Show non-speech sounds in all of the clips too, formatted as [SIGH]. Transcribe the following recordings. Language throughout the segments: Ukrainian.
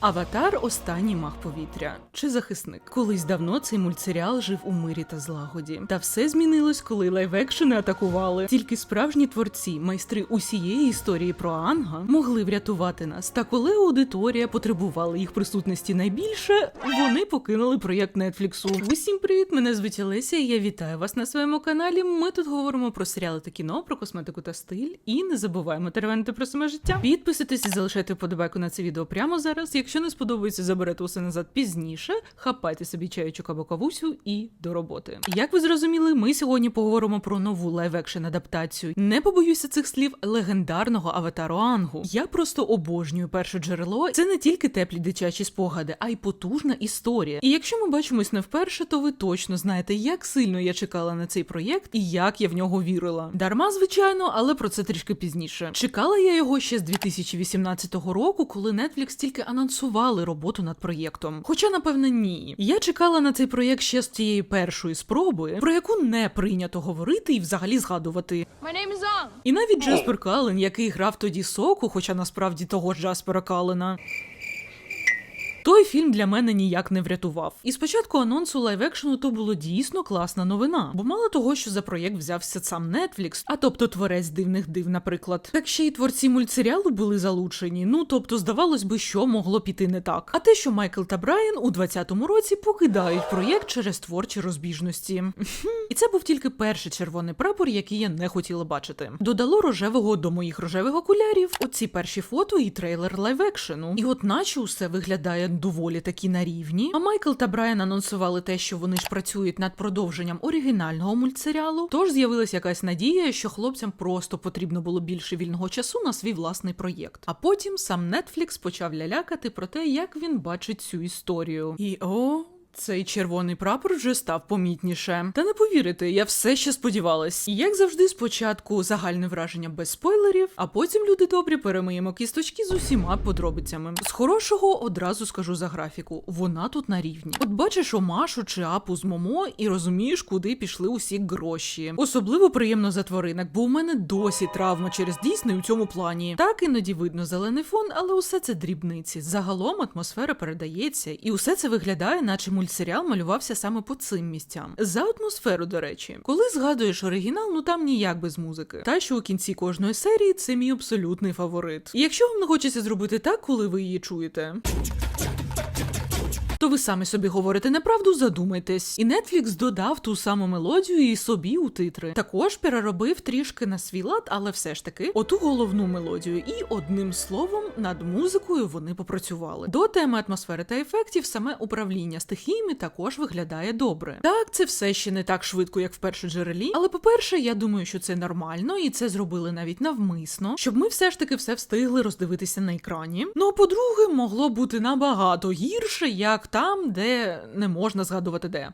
Аватар останній мах повітря чи захисник. Колись давно цей мультсеріал жив у мирі та злагоді. Та все змінилось, коли лайв-екшени атакували. Тільки справжні творці, майстри усієї історії про Анга, могли врятувати нас. Та коли аудиторія потребувала їх присутності найбільше, вони покинули проєкт Нетфліксу. Усім привіт! Мене звуть Олеся, і я вітаю вас на своєму каналі. Ми тут говоримо про серіали та кіно, про косметику та стиль. І не забуваємо теревенити про саме життя. Підписуйтесь і залишайте вподобайку на це відео прямо зараз. Якщо не сподобається, заберете усе назад пізніше. Хапайте собі чаючок або кавусю і до роботи. Як ви зрозуміли, ми сьогодні поговоримо про нову лайв-екшен адаптацію. Не побоюся цих слів легендарного аватару Ангу. Я просто обожнюю перше джерело. Це не тільки теплі дитячі спогади, а й потужна історія. І якщо ми бачимось не вперше, то ви точно знаєте, як сильно я чекала на цей проєкт і як я в нього вірила. Дарма, звичайно, але про це трішки пізніше. Чекала я його ще з 2018 року, коли Netflix тільки анонсували роботу над проєктом. Хоча, напевне, ні. Я чекала на цей проєкт ще з тієї першої спроби, про яку не прийнято говорити і взагалі згадувати. My name is Ong. І навіть Джаспер Кален, який грав тоді соку, хоча насправді того ж Джаспера Калена. Той фільм для мене ніяк не врятував. І спочатку анонсу лайв-екшену то було дійсно класна новина, бо мало того, що за проєкт взявся сам Netflix, а тобто творець дивних див, наприклад, так ще й творці мультсеріалу були залучені. Ну тобто, здавалось би, що могло піти не так. А те, що Майкл та Брайан у 20-му році покидають проєкт через творчі розбіжності. І це був тільки перший червоний прапор, який я не хотіла бачити. Додало рожевого до моїх рожевих окулярів. Оці перші фото і трейлер лайв-екшену. І от наче усе виглядає доволі такі на рівні. А Майкл та Брайан анонсували те, що вони ж працюють над продовженням оригінального мультсеріалу. Тож з'явилася якась надія, що хлопцям просто потрібно було більше вільного часу на свій власний проєкт. А потім сам Netflix почав лялякати про те, як він бачить цю історію. І о. Цей червоний прапор вже став помітніше. Та не повірите, я все ще сподівалась. І як завжди, спочатку загальне враження без спойлерів, а потім люди добрі перемиємо кісточки з усіма подробицями. З хорошого одразу скажу за графіку. Вона тут на рівні. От бачиш Омашу чи апу з Момо і розумієш, куди пішли усі гроші. Особливо приємно за тваринок, бо у мене досі травма через Дійсний у цьому плані. Так іноді видно зелений фон, але усе це дрібниці. Загалом атмосфера передається, і усе це виглядає, наче мультсеріал малювався саме по цим місцям. За атмосферу, до речі, коли згадуєш оригінал, ну там ніяк без музики. Та що у кінці кожної серії це мій абсолютний фаворит. Якщо вам не хочеться зробити так, коли ви її чуєте. Ви самі собі говорите неправду, задумайтесь. І Netflix додав ту саму мелодію і собі у титри. Також переробив трішки на свій лад, але все ж таки оту головну мелодію. І одним словом, над музикою вони попрацювали. До теми атмосфери та ефектів саме управління стихіями також виглядає добре. Так, це все ще не так швидко, як в першій джерелі. Але по-перше, я думаю, що це нормально, і це зробили навіть навмисно, щоб ми все ж таки все встигли роздивитися на екрані. Ну а по-друге, могло бути набагато гірше, як там, де не можна згадувати де.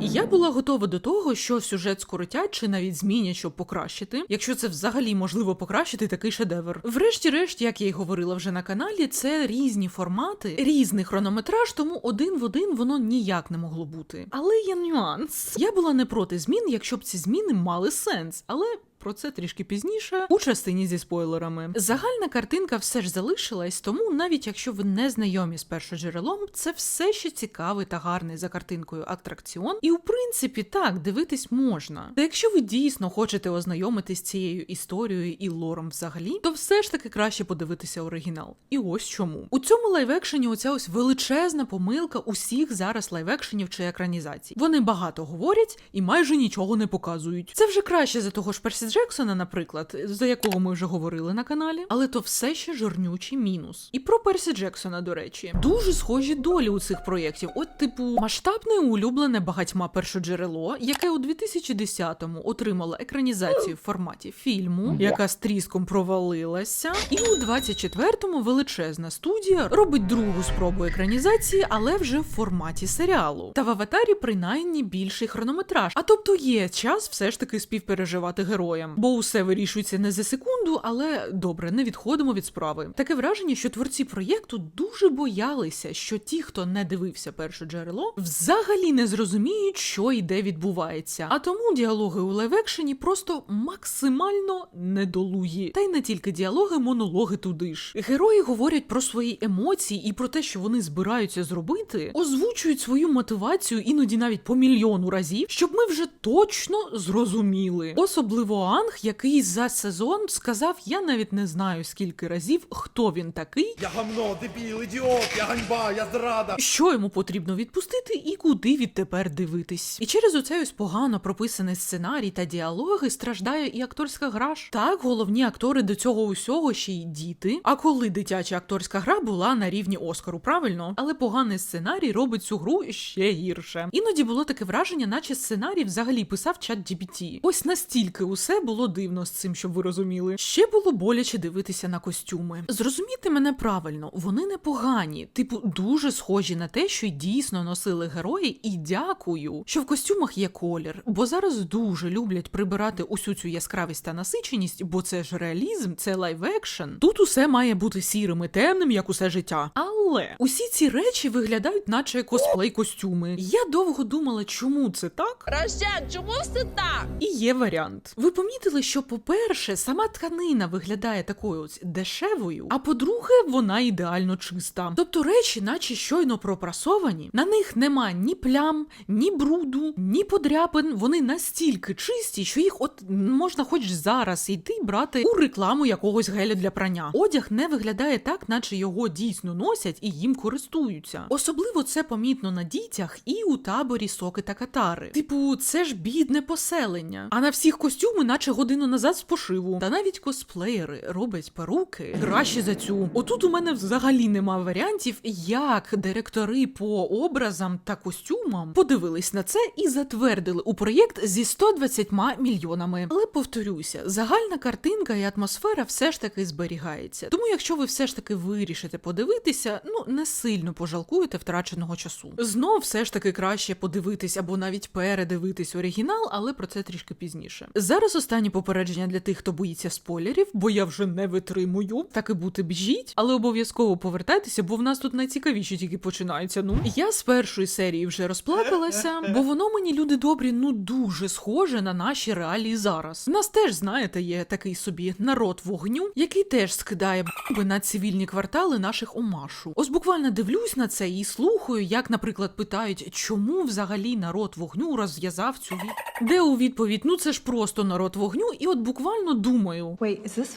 Я була готова до того, що сюжет скоротять чи навіть змінять, щоб покращити, якщо це взагалі можливо покращити такий шедевр. Врешті-решт, як я й говорила вже на каналі, це різні формати, різний хронометраж, тому один в один воно ніяк не могло бути. Але є нюанс. Я була не проти змін, якщо б ці зміни мали сенс, але. Про це трішки пізніше у частині зі спойлерами. Загальна картинка все ж залишилась, тому навіть якщо ви не знайомі з першоджерелом, це все ще цікавий та гарний за картинкою атракціон. І у принципі так дивитись можна. Та якщо ви дійсно хочете ознайомитись з цією історією і лором взагалі, то все ж таки краще подивитися оригінал. І ось чому у цьому лайв-екшені оця ось величезна помилка усіх зараз лайв-екшенів чи екранізацій. Вони багато говорять і майже нічого не показують. Це вже краще за того ж Персі Джексона, наприклад, за якого ми вже говорили на каналі, але то все ще жирнючий мінус. І про Персі Джексона, до речі, дуже схожі долі у цих проєктів. От, типу, масштабне і улюблене багатьма першоджерело, яке у 2010-му отримало екранізацію в форматі фільму, яка з тріском провалилася. І у 24-му величезна студія робить другу спробу екранізації, але вже в форматі серіалу. Та в аватарі принаймні більший хронометраж. А тобто є час все ж таки співпереживати героя. Героям, бо усе вирішується не за секунду, але добре, не відходимо від справи. Таке враження, що творці проєкту дуже боялися, що ті, хто не дивився перше джерело, взагалі не зрозуміють, що і де відбувається. А тому діалоги у лайвекшені просто максимально недолугі. Та й не тільки діалоги, монологи туди ж. Герої говорять про свої емоції і про те, що вони збираються зробити, озвучують свою мотивацію іноді навіть по мільйону разів, щоб ми вже точно зрозуміли. Особливо Анг, який за сезон сказав: я навіть не знаю скільки разів, хто він такий, Я гамно, дебіл, ідіот, я ганьба, я зрада. що йому потрібно відпустити і куди відтепер дивитись. І через оцей ось погано прописаний сценарій та діалоги страждає і акторська гра. ж. Так, головні актори до цього усього ще й діти. А коли дитяча акторська гра була на рівні Оскару, правильно? Але поганий сценарій робить цю гру ще гірше. Іноді було таке враження, наче сценарій взагалі писав чат GPT. Ось настільки усе було дивно з цим, щоб ви розуміли. Ще було боляче дивитися на костюми. Зрозумійте мене правильно, вони не погані, типу, дуже схожі на те, що дійсно носили герої, і дякую, що в костюмах є колір, бо зараз дуже люблять прибирати усю цю яскравість та насиченість, бо це ж реалізм, це лайв-екшен. Тут усе має бути сірим і темним, як усе життя. Але усі ці речі виглядають, наче косплей костюми. Я довго думала, чому це так. Рощен, чому все так? І є варіант. Ви помітили, що, по-перше, сама тканина виглядає такою ось дешевою, а по-друге, вона ідеально чиста. Тобто речі, наче щойно пропрасовані, на них нема ні плям, ні бруду, ні подряпин. Вони настільки чисті, що їх от можна хоч зараз йти брати у рекламу якогось геля для прання. Одяг не виглядає так, наче його дійсно носять і їм користуються. Особливо це помітно на дітях і у таборі соки та катари. Типу, це ж бідне поселення. А на всіх костюми, наче годину назад з пошиву. Та навіть косплеєри роблять перуки краще за цю. Отут у мене взагалі нема варіантів, як директори по образам та костюмам подивились на це і затвердили у проєкт зі 120 мільйонами. Але повторюся, загальна картинка і атмосфера все ж таки зберігається. Тому, якщо ви все ж таки вирішите подивитися, ну не сильно пожалкуєте втраченого часу. Знов все ж таки краще подивитись або навіть передивитись оригінал, але про це трішки пізніше. Зараз останнє попередження для тих, хто боїться спойлерів, бо я вже не витримую. Так і бути біжіть, але обов'язково повертайтеся, бо в нас тут найцікавіше тільки починається. Ну я з першої серії вже розплакалася, [LAUGHS] бо воно мені люди добрі, ну дуже схоже на наші реалії зараз. У нас теж, знаєте, є такий собі народ вогню, який теж скидає бомби на цивільні квартали наших омашу. Ось буквально дивлюсь на це і слухаю, як, наприклад, питають, чому взагалі народ вогню розв'язав цю війну. Де у відповідь, ну це ж просто народ вогню, і от буквально думаю. Wait, is this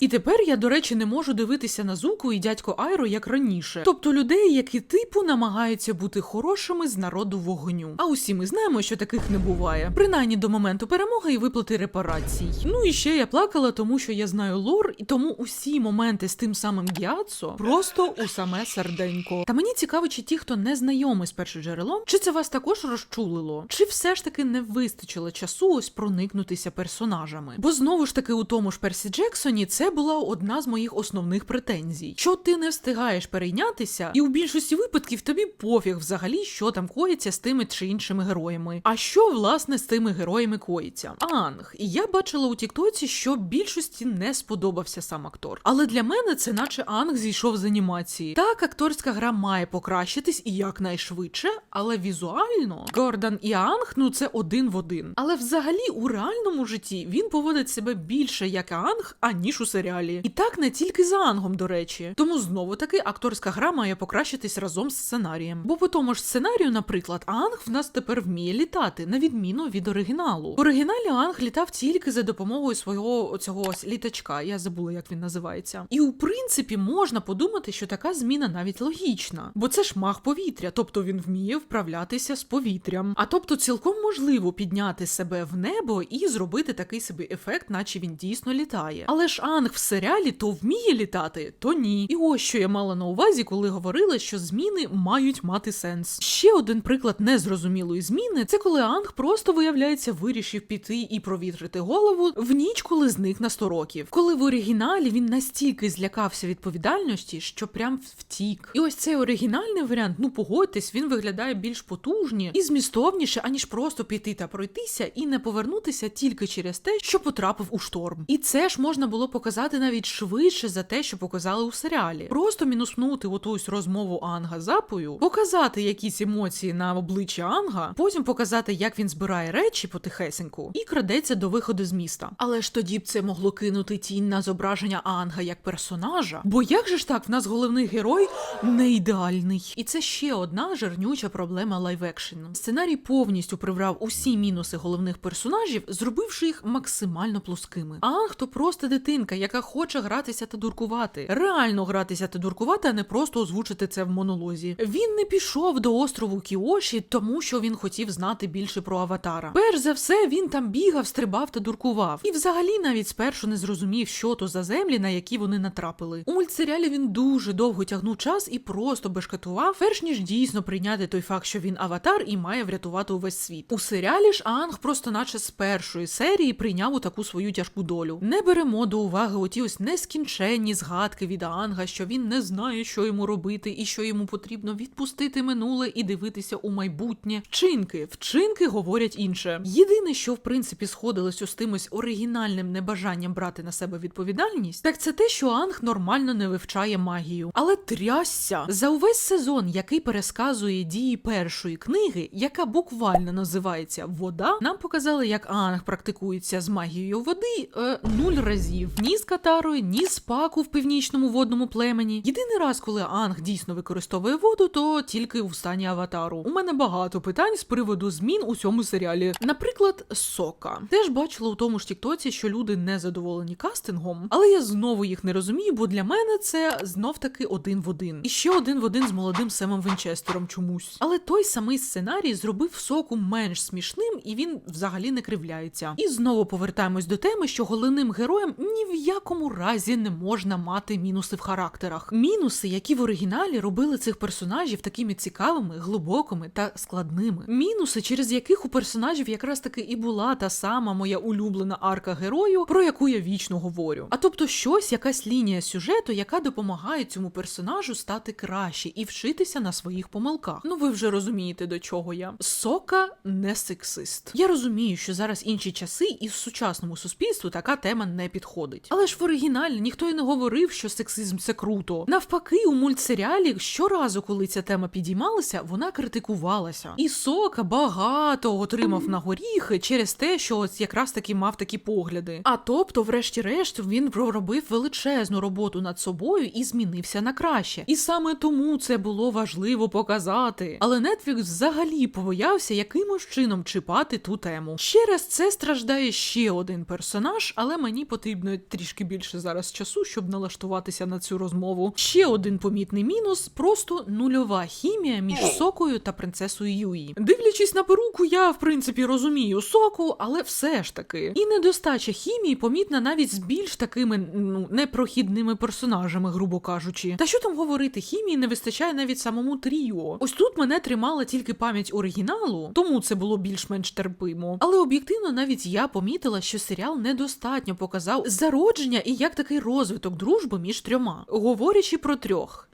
І тепер я, до речі, не можу дивитися на Зуку і дядько Айро як раніше. Тобто людей, які типу намагаються бути хорошими з народу вогню. А усі ми знаємо, що таких не буває. Принаймні до моменту перемоги і виплати репарацій. Ну і ще я плакала, тому що я знаю лор, і тому усі моменти з тим самим Гіацо просто у саме серденько. Та мені цікаво, чи ті, хто не знайомий з першим джерелом, чи це вас також розчулило, чи все ж таки не вистачило часу ось проникнутися персонажами. Бо знову ж таки у тому ж Персі Джексоні це була одна з моїх основних претензій. Що ти не встигаєш перейнятися, і у більшості випадків тобі пофіг взагалі, що там коїться з тими чи іншими героями. А що власне з тими героями коїться? Анг. І я бачила у Тіктоці, що більшості не сподобався сам актор. Але для мене це наче Анг зійшов з анімації. Так, акторська гра має покращитись і якнайшвидше, але візуально Гордан і Анг, ну це один в один. Але взагалі у реальному житті він поводить себе більше як Анг, аніж у серіалі. І так не тільки за Ангом, до речі. Тому знову таки акторська гра має покращитись разом з сценарієм. Бо по тому ж сценарію, наприклад, Анг в нас тепер вміє літати, на відміну від оригіналу. В оригіналі Анг літав тільки за допомогою свого цього ось літачка. Я забула, як він називається. І у принципі можна подумати, що така зміна навіть логічна, бо це ж маг повітря, тобто він вміє вправлятися з повітрям. А тобто цілком можливо підняти себе в небо і зробити такий собі ефект, наче він дійсно літає. Літає. Але ж Анг в серіалі то вміє літати, то ні. І ось що я мала на увазі, коли говорила, що зміни мають мати сенс. Ще один приклад незрозумілої зміни це коли Анг просто виявляється вирішив піти і провітрити голову в ніч, коли зник на 100 років. Коли в оригіналі він настільки злякався відповідальності, що прям втік. І ось цей оригінальний варіант, ну погодьтесь, він виглядає більш потужні і змістовніше, аніж просто піти та пройтися і не повернутися тільки через те, що потрапив у шторм. І це ж можна було показати навіть швидше за те, що показали у серіалі. Просто мінуснути отусь розмову Анга з Апою, показати якісь емоції на обличчі Анга, потім показати, як він збирає речі потихесеньку і крадеться до виходу з міста. Але ж тоді б це могло кинути тінь на зображення Анга як персонажа. Бо як же ж так, в нас головний герой не ідеальний. І це ще одна жирнюча проблема лайв-екшену. Сценарій повністю приврав усі мінуси головних персонажів, зробивши їх максимально плоскими. Анг то просто дитинка, яка хоче гратися та дуркувати. Реально гратися та дуркувати, а не просто озвучити це в монолозі. Він не пішов до острову Кіоші, тому що він хотів знати більше про аватара. Перш за все, він там бігав, стрибав та дуркував. І взагалі навіть спершу не зрозумів, що то за землі, на які вони натрапили. У мультсеріалі він дуже довго тягнув час і просто бешкетував, перш ніж дійсно прийняти той факт, що він аватар і має врятувати увесь світ. У серіалі ж Анг просто наче з першої серії прийняв у таку свою тяжку долю. Не беремо до уваги оті ось нескінченні згадки від Анга, що він не знає, що йому робити, і що йому потрібно відпустити минуле і дивитися у майбутнє. Вчинки, вчинки говорять інше. Єдине, що в принципі сходилось з тимось оригінальним небажанням брати на себе відповідальність, так це те, що Анг нормально не вивчає магію. Але трясся за увесь сезон, який пересказує дії першої книги, яка буквально називається Вода, нам показали, як Анг практикується з магією води е, нуль разів. Ні з Катарою, ні з Паку в північному водному племені. Єдиний раз, коли Анг дійсно використовує воду, то тільки у стані аватару. У мене багато питань з приводу змін у цьому серіалі. Наприклад, Сока. Теж бачила у тому ж Тіктоці, що люди не задоволені кастингом, але я знову їх не розумію, бо для мене це знов таки один в один. І ще один в один з молодим Семом Вінчестером чомусь. Але той самий сценарій зробив соку менш смішним, і він взагалі не кривляється. І знову повертаємось до теми, що головним героям ні в якому разі не можна мати мінуси в характерах. Мінуси, які в оригіналі робили цих персонажів такими цікавими, глибокими та складними. Мінуси, через яких у персонажів якраз таки і була та сама моя улюблена арка герою, про яку я вічно говорю. А тобто щось, якась лінія сюжету, яка допомагає цьому персонажу стати краще і вчитися на своїх помилках. Ну ви вже розумієте, до чого я. Сока не сексист. Я розумію, що зараз інші часи, і в сучасному суспільству така тема не підходить. Але ж в оригіналі ніхто й не говорив, що сексизм це круто. Навпаки, у мультсеріалі щоразу, коли ця тема підіймалася, вона критикувалася. І Сока багато отримав на горіхи через те, що ось якраз таки мав такі погляди. А тобто, врешті-решт, він проробив величезну роботу над собою і змінився на краще. І саме тому це було важливо показати. Але Netflix взагалі побоявся якимось чином чіпати ту тему. Ще раз це страждає ще один персонаж, але мені потрібно трішки більше зараз часу, щоб налаштуватися на цю розмову. Ще один помітний мінус просто нульова хімія між сокою та принцесою Юї. Дивлячись на перуку, я в принципі розумію соку, але все ж таки. І недостача хімії помітна навіть з більш такими ну непрохідними персонажами, грубо кажучи. Та що там говорити, хімії не вистачає навіть самому тріо. Ось тут мене тримала тільки пам'ять оригіналу, тому це було більш-менш терпимо. Але об'єктивно, навіть я помітила, що серіал недостатньо показав зародження і як такий розвиток дружби між трьома, говорячи про трьох.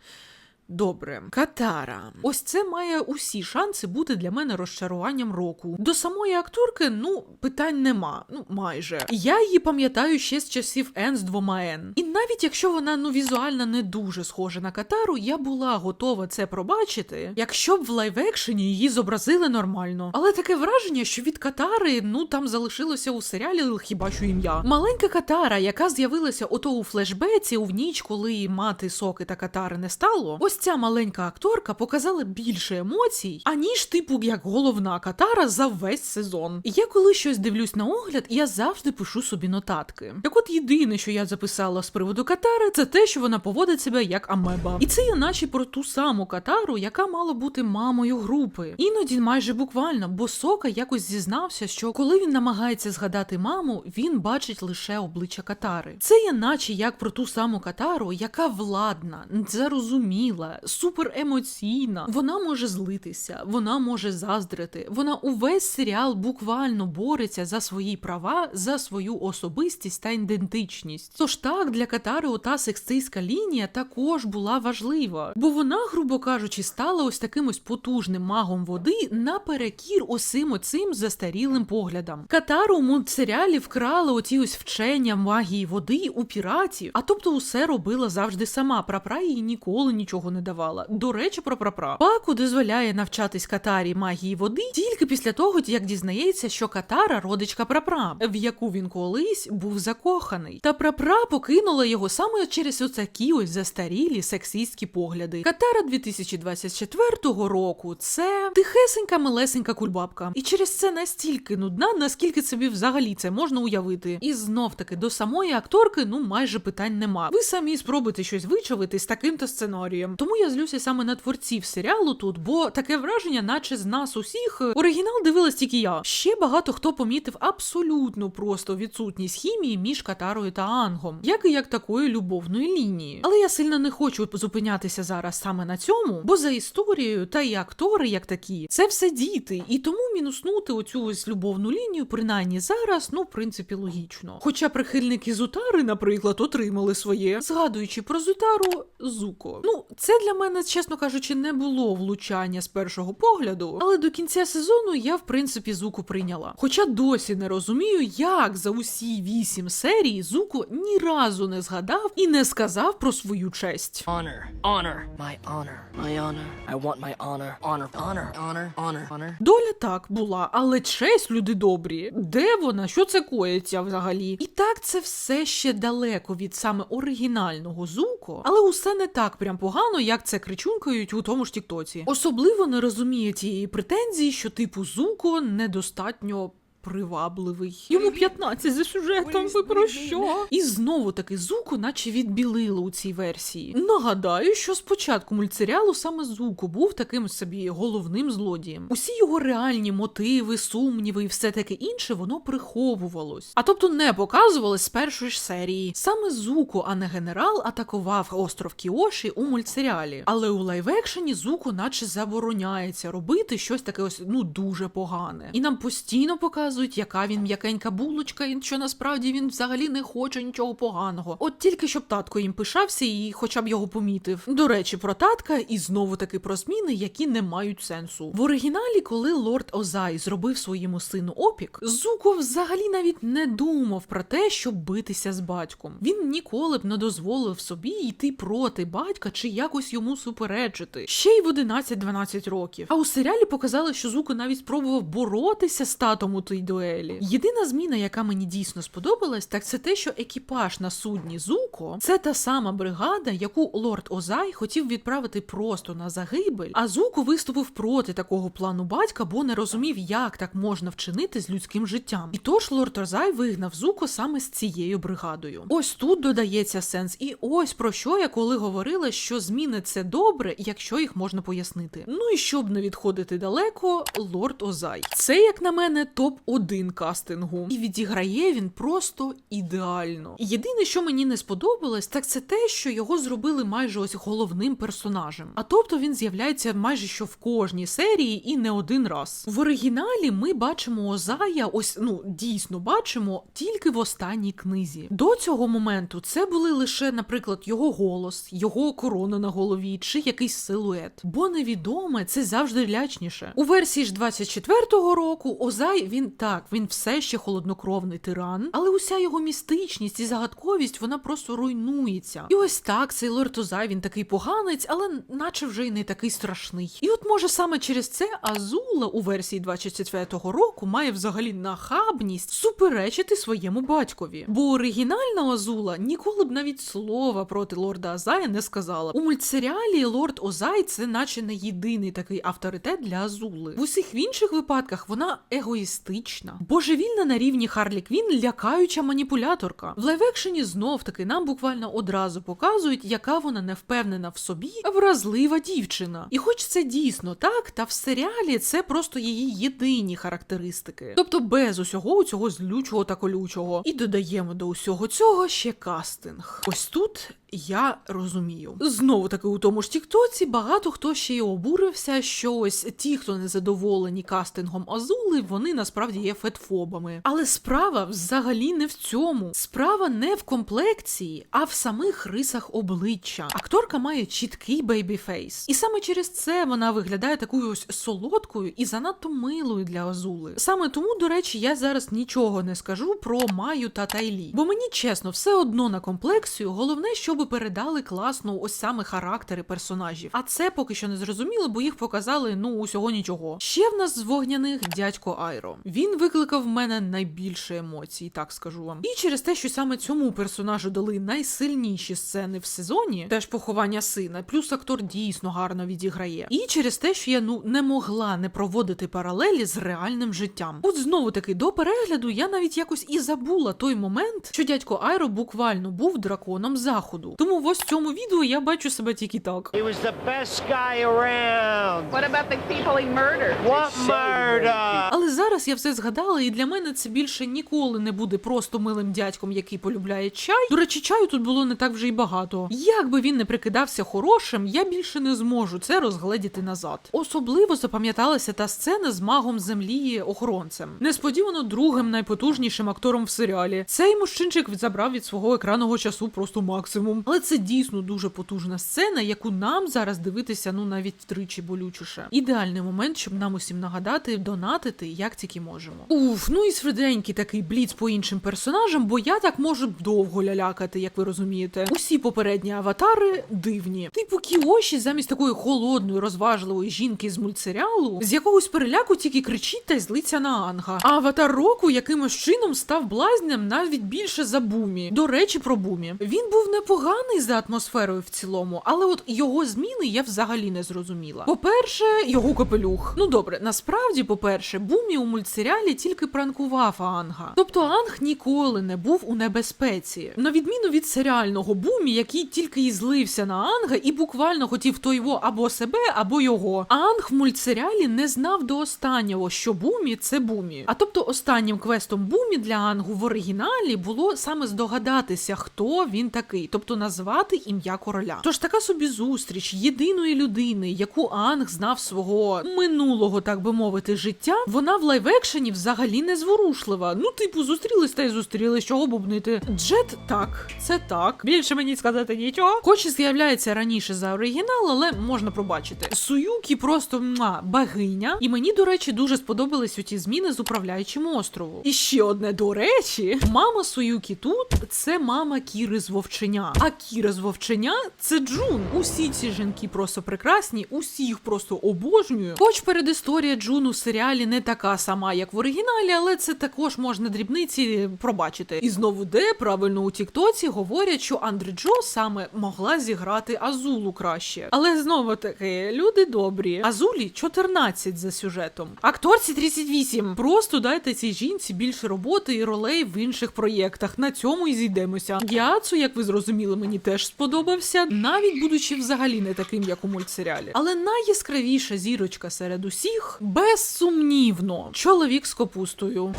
Добре, Катара. Ось це має усі шанси бути для мене розчаруванням року. До самої акторки, ну, питань нема. Ну, майже. Я її пам'ятаю ще з часів Н з двома Н. І навіть якщо вона ну візуально не дуже схожа на Катару, я була готова це пробачити, якщо б в лайв-екшені її зобразили нормально. Але таке враження, що від Катари, ну там залишилося у серіалі хіба що ім'я. Маленька Катара, яка з'явилася ото у флешбеці у ніч, коли мати соки та Катари не стало. Ось ця маленька акторка показала більше емоцій, аніж типу як головна катара за весь сезон. Я коли щось дивлюсь на огляд, я завжди пишу собі нотатки. Так от єдине, що я записала з приводу катари, це те, що вона поводить себе як амеба. І це я наче про ту саму катару, яка мала бути мамою групи. Іноді майже буквально, бо Сока якось зізнався, що коли він намагається згадати маму, він бачить лише обличчя катари. Це я наче як про ту саму катару, яка владна, зарозуміла, суперемоційна. Вона може злитися, вона може заздрити. Вона увесь серіал буквально бореться за свої права, за свою особистість та ідентичність. Тож так для катари ота сексистська лінія також була важлива, бо вона, грубо кажучи, стала ось таким ось потужним магом води наперекір усім оцим застарілим поглядам. Катару у мультсеріалі вкрали оті ось вчення магії води у піратів, а тобто усе робила завжди сама. Прапра їй ніколи нічого не давала. До речі, про прапра. Паку дозволяє навчатись катарі магії води тільки після того, як дізнається, що катара родичка прапра, в яку він колись був закоханий. Та прапра покинула його саме через оцякі ось застарілі сексистські погляди. Катара 2024 року це тихесенька малесенька кульбабка. І через це настільки нудна, наскільки собі взагалі це можна уявити. І знов таки до самої акторки ну майже питань нема. Ви самі спробуйте щось вичавити з таким-то сценарієм. Тому я злюся саме на творців серіалу тут, бо таке враження, наче з нас усіх е, оригінал дивилась тільки я. Ще багато хто помітив абсолютно просто відсутність хімії між Катарою та Ангом, як і як такої любовної лінії. Але я сильно не хочу зупинятися зараз саме на цьому, бо за історією та і актори, як такі, це все діти, і тому мінуснути оцю ось любовну лінію, принаймні зараз, ну в принципі логічно. Хоча прихильники Зутари, наприклад, отримали своє, згадуючи про Зутару, Зуко. Ну, це для мене, чесно кажучи, не було влучання з першого погляду, але до кінця сезону я в принципі Зуку прийняла. Хоча досі не розумію, як за усі вісім серій Зуко ні разу не згадав і не сказав про свою честь. Honor, honor, my honor, my honor. I want my honor, honor, honor, honor, honor, honor. Доля так була, але честь, люди добрі. Де вона? Що це коїться взагалі? І так це все ще далеко від саме оригінального зуко, але усе не так прям погано, як це кричункають у тому ж Тіктоці. Особливо не розуміє тієї претензії, що типу зуко недостатньо. Привабливий. Йому 15 за сюжетом, ви про що? І знову таки Зуку, наче відбілили у цій версії. Нагадаю, що спочатку мультсеріалу саме Зуку був таким собі головним злодієм. Усі його реальні мотиви, сумніви і все таке інше воно приховувалось. А тобто не показувалось з першої ж серії. Саме Зуку, а не генерал, атакував остров Кіоші у мультсеріалі. Але у лайв-екшені Зуку наче забороняється робити щось таке ось ну дуже погане. І нам постійно показують, яка він м'якенька булочка, і що насправді він взагалі не хоче нічого поганого. От тільки щоб татко їм пишався і хоча б його помітив. До речі, про татка і знову таки про зміни, які не мають сенсу. В оригіналі, коли лорд Озай зробив своєму сину опік, Зуко взагалі навіть не думав про те, щоб битися з батьком. Він ніколи б не дозволив собі йти проти батька чи якось йому суперечити. Ще й в 11-12 років. А у серіалі показали, що Зуко навіть спробував боротися з татом у тій дуелі. Єдина зміна, яка мені дійсно сподобалась, так це те, що екіпаж на судні Зуко це та сама бригада, яку лорд Озай хотів відправити просто на загибель. А Зуко виступив проти такого плану батька, бо не розумів, як так можна вчинити з людським життям. І тож лорд Озай вигнав Зуко саме з цією бригадою. Ось тут додається сенс, і ось про що я коли говорила, що зміни це добре, якщо їх можна пояснити. Ну і щоб не відходити далеко, лорд Озай. Це, як на мене, топ 1 кастингу. І відіграє він просто ідеально. Єдине, що мені не сподобалось, так це те, що його зробили майже ось головним персонажем. А тобто він з'являється майже що в кожній серії і не один раз. В оригіналі ми бачимо Озая, ось ну дійсно бачимо тільки в останній книзі. До цього моменту це були лише, наприклад, його голос, його корона на голові чи якийсь силует. Бо невідоме це завжди лячніше. У версії ж 24-го року Озай він так, він все ще холоднокровний тиран, але уся його містичність і загадковість вона просто руйнується. І ось так цей лорд Озай, він такий поганець, але наче вже й не такий страшний. І от може саме через це Азула у версії 24-го року має взагалі нахабність суперечити своєму батькові. Бо оригінальна Азула ніколи б навіть слова проти лорда Азая не сказала. У мультсеріалі лорд Озай це наче не єдиний такий авторитет для Азули. В усіх інших випадках вона егоїстична, божевільна на рівні Харлі Квін, лякаюча маніпуляторка. В лайвекшені знов таки нам буквально одразу показують, яка вона не впевнена в собі, вразлива дівчина. І хоч це дійсно так, та в серіалі це просто її єдині характеристики. Тобто без усього цього злючого та колючого. І додаємо до усього цього ще кастинг. Ось тут. Я розумію. Знову таки у тому ж Тіктоці багато хто ще й обурився, що ось ті, хто не задоволені кастингом Азули, вони насправді є фетфобами. Але справа взагалі не в цьому. Справа не в комплекції, а в самих рисах обличчя. Акторка має чіткий бейбіфейс. І саме через це вона виглядає такою ось солодкою і занадто милою для Азули. Саме тому, до речі, я зараз нічого не скажу про Маю та Тайлі. Бо мені чесно, все одно на комплексію, головне, щоб передали класно ось саме характери персонажів. А це поки що не зрозуміло, бо їх показали ну усього нічого. Ще в нас з вогняних дядько Айро. Він викликав в мене найбільше емоцій, так скажу вам. І через те, що саме цьому персонажу дали найсильніші сцени в сезоні, теж поховання сина, плюс актор дійсно гарно відіграє. І через те, що я ну не могла не проводити паралелі з реальним життям. От знову таки до перегляду я навіть якось і забула той момент, що дядько Айро буквально був драконом заходу. Тому в ось цьому відео я бачу себе тільки так. He was the best guy around. What about the people he murdered? What murder? Але зараз я все згадала, і для мене це більше ніколи не буде просто милим дядьком, який полюбляє чай. До речі, чаю тут було не так вже й багато. Як би він не прикидався хорошим, я більше не зможу це розгледіти назад. Особливо запам'яталася та сцена з магом землі охоронцем. Несподівано другим найпотужнішим актором в серіалі. Цей мужчинчик забрав від свого екранного часу просто максимум. Але це дійсно дуже потужна сцена, яку нам зараз дивитися ну навіть втричі болючіше. Ідеальний момент, щоб нам усім нагадати, донатити як тільки можемо. Уф, ну і швиденький такий бліц по іншим персонажам, бо я так можу довго лялякати, як ви розумієте. Усі попередні аватари дивні. Типу Кіоші замість такої холодної, розважливої жінки з мультсеріалу, з якогось переляку тільки кричить та й злиться на Анга. А аватар року якимось чином став блазнем навіть більше за Бумі. До речі, про Бумі. Він був непоганий за атмосферою в цілому, але от його зміни я взагалі не зрозуміла. По-перше, його капелюх. Ну добре, насправді, по-перше, Бумі у мультсеріалі тільки пранкував Анга. Тобто Анг ніколи не був у небезпеці. На відміну від серіального Бумі, який тільки і злився на Анга і буквально хотів то його або себе, або його. Анг в мультсеріалі не знав до останнього, що Бумі це Бумі. А тобто останнім квестом Бумі для Ангу в оригіналі було саме здогадатися, хто він такий, тобто назвати ім'я короля. Тож така собі зустріч єдиної людини, яку Анг знав свого минулого, так би мовити, життя, вона в лайв-екшені взагалі не зворушлива. Ну, типу, зустрілись та й зустрілись, чого бубнити. Джет так, це так. Більше мені сказати нічого. Хоч і з'являється раніше за оригінал, але можна пробачити. Суюкі просто муа, богиня. І мені, до речі, дуже сподобались ті зміни з управляючим острову. І ще одне до речі, мама Суюкі тут це мама Кіри з вовченя. А Кіра з вовченя це Джун. Усі ці жінки просто прекрасні, усіх просто обожнюю. Хоч передісторія Джун у серіалі не така сама, як в оригіналі, але це також можна дрібниці пробачити. І знову де правильно у Тіктоці говорять, що Андрі Джо саме могла зіграти Азулу краще. Але знову таки, люди добрі. Азулі 14 за сюжетом. Акторці 38. Просто дайте цій жінці більше роботи і ролей в інших проєктах. На цьому і зійдемося. Яцу, як ви зрозуміли, мені теж сподобався, навіть будучи взагалі не таким, як у мультсеріалі. Але найяскравіша зірочка серед усіх безсумнівно чоловік з капустою.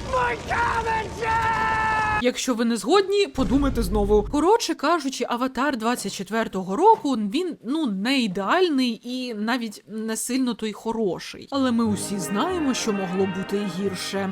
Якщо ви не згодні, подумайте знову. Коротше кажучи, аватар 24-го року він ну не ідеальний і навіть не сильно той хороший. Але ми усі знаємо, що могло бути гірше.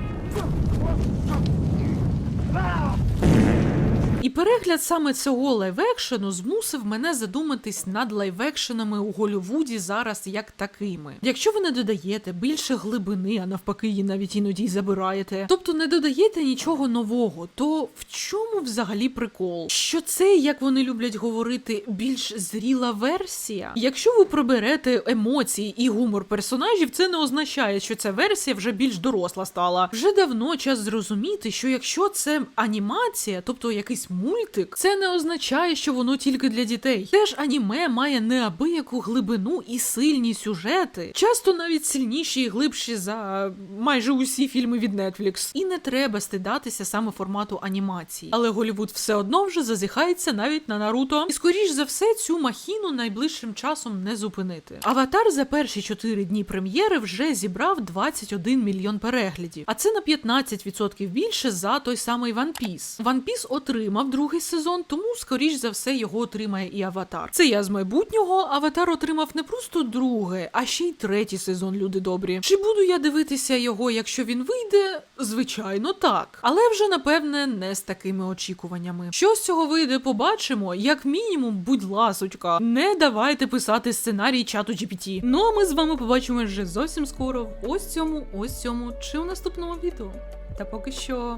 І перегляд саме цього лайв-екшену змусив мене задуматись над лайв-екшенами у Голлівуді зараз як такими. Якщо ви не додаєте більше глибини, а навпаки, її навіть іноді й забираєте, тобто не додаєте нічого нового, то в чому взагалі прикол? Що це, як вони люблять говорити, більш зріла версія? Якщо ви приберете емоції і гумор персонажів, це не означає, що ця версія вже більш доросла стала. Вже давно час зрозуміти, що якщо це анімація, тобто якийсь мультик, це не означає, що воно тільки для дітей. Теж аніме має неабияку глибину і сильні сюжети, часто навіть сильніші і глибші за майже усі фільми від Netflix. І не треба стидатися саме формату анімації. Але Голівуд все одно вже зазіхається навіть на Наруто. І скоріш за все цю махіну найближчим часом не зупинити. Аватар за перші 4 дні прем'єри вже зібрав 21 мільйон переглядів, а це на 15% більше за той самий One Piece. One Piece отримав другий сезон, тому скоріш за все його отримає і Аватар. Це я з майбутнього. Аватар отримав не просто друге, а ще й третій сезон. Люди добрі. Чи буду я дивитися його, якщо він вийде? Звичайно, так. Але вже напевне не з такими очікуваннями. Що з цього вийде, побачимо. Як мінімум, будь ласочка, не давайте писати сценарій чату GPT. Ну а ми з вами побачимо вже зовсім скоро в ось цьому, ось цьому чи у наступному відео. Та поки що,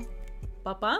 па-па!